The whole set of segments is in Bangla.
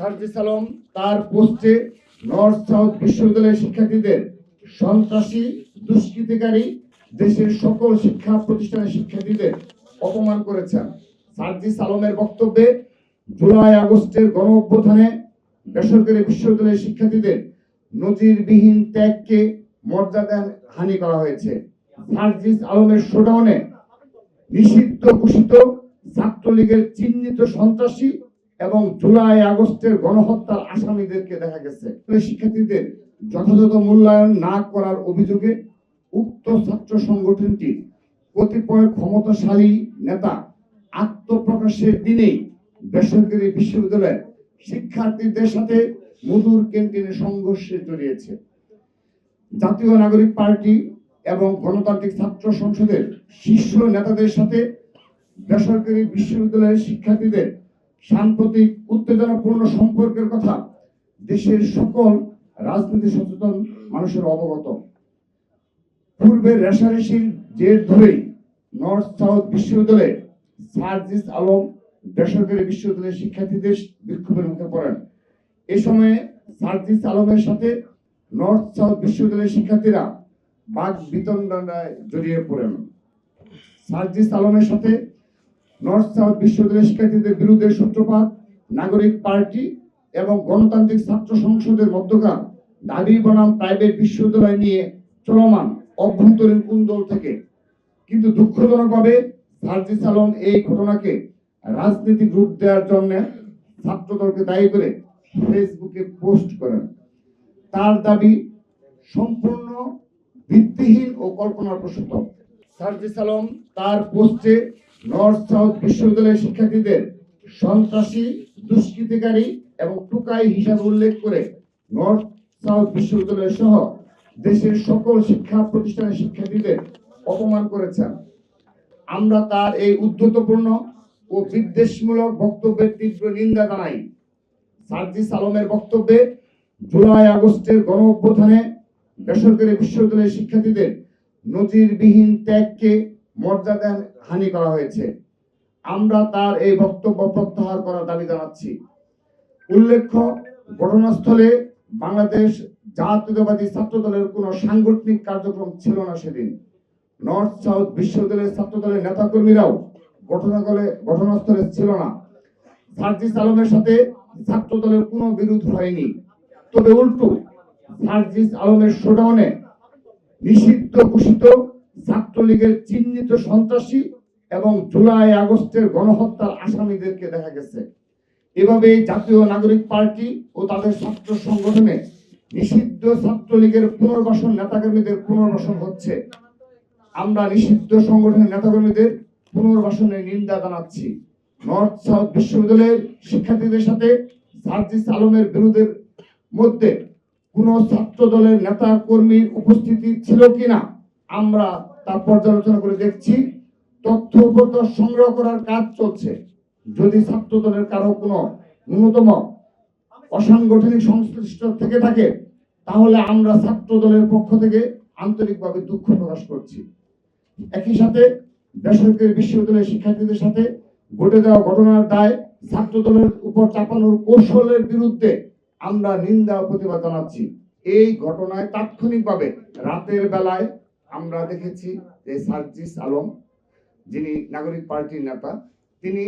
সার্জিস আলম তার পোস্টে নর্থ সাউথ বিশ্ববিদ্যালয়ের শিক্ষার্থীদের সন্ত্রাসী, দুষ্কৃতিকারী, দেশের সকল শিক্ষা প্রতিষ্ঠানের শিক্ষার্থীদের অপমান করেছেন। সার্জিস আলমের বক্তব্যে জুলাই আগস্টের গণ অভ্যুত্থানে বেসরকারি বিশ্ববিদ্যালয়ের শিক্ষার্থীদের নজিরবিহীন ত্যাগকে মর্যাদা হানি করা হয়েছে। সার্জিস আলমের শোডাউনে নিষিদ্ধ ঘোষিত ছাত্রলীগের চিহ্নিত সন্ত্রাসী এবং জুলাই আগস্টের গণহত্যার আসামিদেরকে দেখা গেছে। শিক্ষার্থীদের যথাযথ মূল্যায়ন না করার অভিযোগে উক্ত ছাত্র সংগঠনটি কতিপয় ক্ষমতাশালী নেতা আত্মপ্রকাশের দিনেই বেসরকারি বিশ্ববিদ্যালয়ের শিক্ষার্থীদের সাথে মধুর ক্যান্টিনে সংঘর্ষে জড়িয়েছে। জাতীয় নাগরিক পার্টি এবং গণতান্ত্রিক ছাত্র সংসদের শীর্ষ নেতাদের সাথে বেসরকারি বিশ্ববিদ্যালয়ের শিক্ষার্থীদের সাম্প্রতিক উত্তেজনাপূর্ণ সম্পর্কের কথা দেশের সকল রাজনীতি সচেতন মানুষের অবগত। পূর্বের রেশারেশির জের ধরেই নর্থ সাউথ বিশ্ববিদ্যালয়ে সার্জিস আলম বেসরকারি বিশ্ববিদ্যালয়ের শিক্ষার্থীদের বিক্ষোভের মুখে পড়েন। এ সময়ে সার্জিস আলমের সাথে নর্থ সাউথ বিশ্ববিদ্যালয়ের শিক্ষার্থীরা বাঘ বিতণ্ডায় জড়িয়ে পড়েন। সার্জিস আলমের সাথে নর্থ সাউথ বিশ্ববিদ্যালয়ের শিক্ষার্থীদের বিরুদ্ধে সূত্রপাত, নাগরিক পার্টি এবং গণতান্ত্রিক ছাত্র সংসদের মধ্যকার দাবি বনাম প্রাইভেট বিশ্ববিদ্যালয় নিয়ে চলমান অভ্যন্তরীণ কুন্দল থেকে। কিন্তু দুঃখজনকভাবে সার্জিস আলম এই ঘটনাকে রাজনীতিক রূপ দেওয়ার জন্য ছাত্রদলকে দায়ী করে ফেসবুকে পোস্ট করেন। তার দাবি সম্পূর্ণ ভিত্তিহীন ও কল্পনার প্রসূত সার্জিস আলম তার পোস্টে নর্থ সাউথ বিশ্ববিদ্যালয়ের শিক্ষার্থীদের সন্ত্রাসী, দুষ্কৃতিকারী এবং টুকাই হিসাবে উল্লেখ করে নর্থ সাউথ বিশ্ববিদ্যালয় সহ দেশের সকল শিক্ষা প্রতিষ্ঠানের শিক্ষার্থীদের অপমান করেছেন। আমরা তার এই উদ্ধতপূর্ণ ও বিদ্বেষমূলক বক্তব্যের তীব্র নিন্দা জানাই। সার্জিস আলমের বক্তব্যে জুলাই আগস্টের গণ অভ্যুত্থানে বেসরকারি বিশ্ববিদ্যালয়ের শিক্ষার্থীদের নজিরবিহীন ত্যাগকে মর্যাদা হানি করা হয়েছে। আমরা তার এই বক্তব্য প্রত্যাহার করার দাবি জানাচ্ছি। উল্লেখ্য, ঘটনাস্থলে বাংলাদেশ জাতীয়তাবাদী ছাত্র দলের কোনো সাংগঠনিক কার্যক্রম ছিল না সেদিন। নর্থ সাউথ বিশ্ববিদ্যালয়ের ছাত্র দলের নেতাকর্মীরাও ঘটনাস্থলে ঘটনাস্থলে ছিল না। সার্জিস আলমের সাথে ছাত্র দলের কোনো বিরোধ হয়নি। তবে উল্টো, সার্জিস আলমের শোডাউনে নিষিদ্ধ ঘোষিত ছাত্রলীগের চিহ্নিত সন্ত্রাসী এবং জুলাই আগস্টের গণহত্যার আসামিদেরকে দেখা গেছে। এভাবে জাতীয় নাগরিক পার্টি ও তাদের ছাত্র সংগঠনে নিষিদ্ধ ছাত্রলীগের পুনর্বাসন নেতাকর্মীদের পুনর্বাসন হচ্ছে। আমরা নিষিদ্ধ সংগঠনের নেতাকর্মীদের পুনর্বাসনের নিন্দা জানাচ্ছি। নর্থ সাউথ বিশ্ববিদ্যালয়ের শিক্ষার্থীদের সাথে সার্জিস আলমের বিরোধের মধ্যে কোন ছাত্র দলের নেতা কর্মীর উপস্থিতি ছিল কিনা, আমরা তা পর্যালোচনা করে দেখছি, তথ্য উপত্য সংগ্রহ করার কাজ চলছে। যদি ছাত্র দলের কারও কোনো ন্যূনতম অসাংগঠনিক সংশ্লিষ্ট থেকে থাকে, তাহলে আমরা ছাত্র দলের পক্ষ থেকে আন্তরিকভাবে দুঃখ প্রকাশ করছি। একই সাথে বেসরকারি বিশ্ববিদ্যালয়ের শিক্ষার্থীদের সাথে ঘটে যাওয়া ঘটনার দায় ছাত্র দলের উপর চাপানোর কৌশলের বিরুদ্ধে আমরা নিন্দা প্রতিবাদ জানাচ্ছি। এই ঘটনায় তাৎক্ষণিকভাবে রাতের বেলায় আমরা দেখেছি যে সার্জিস আলম, যিনি নাগরিক পার্টির নেতা, তিনি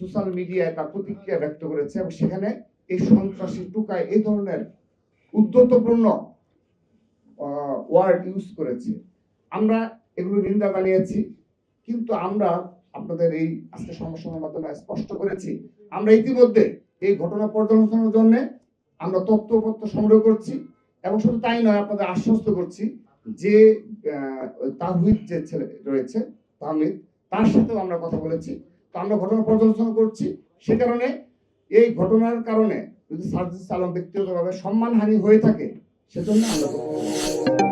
সোশ্যাল মিডিয়ায় তার প্রতিক্রিয়া ব্যক্ত করেছে এবং সেখানে এই সন্ত্রাসী টুকায় এই ধরনের উদ্যতপূর্ণ ওয়ার্ড ইউজ করেছে। আমরা এগুলো নিন্দা জানিয়েছি, কিন্তু আমরা আপনাদের এই আজকে সমস্যার মাধ্যমে স্পষ্ট করেছি। আমরা ইতিমধ্যে এই ঘটনা পর্যালোচনার জন্য আমরা তথ্যপত্র সংগ্রহ করছি এবং শুধু তাই নয়, আপনাদের আশ্বস্ত করছি যে তাহিদ যে ছেলে রয়েছে তাহমিদ তার সাথেও আমরা কথা বলেছি তো আমরা ঘটনা পর্যালোচনা করছি সে কারণে এই ঘটনার কারণে যদি সার্জিস আলম ব্যক্তিগতভাবে সম্মানহানি হয়ে থাকে, সেজন্য আমরা।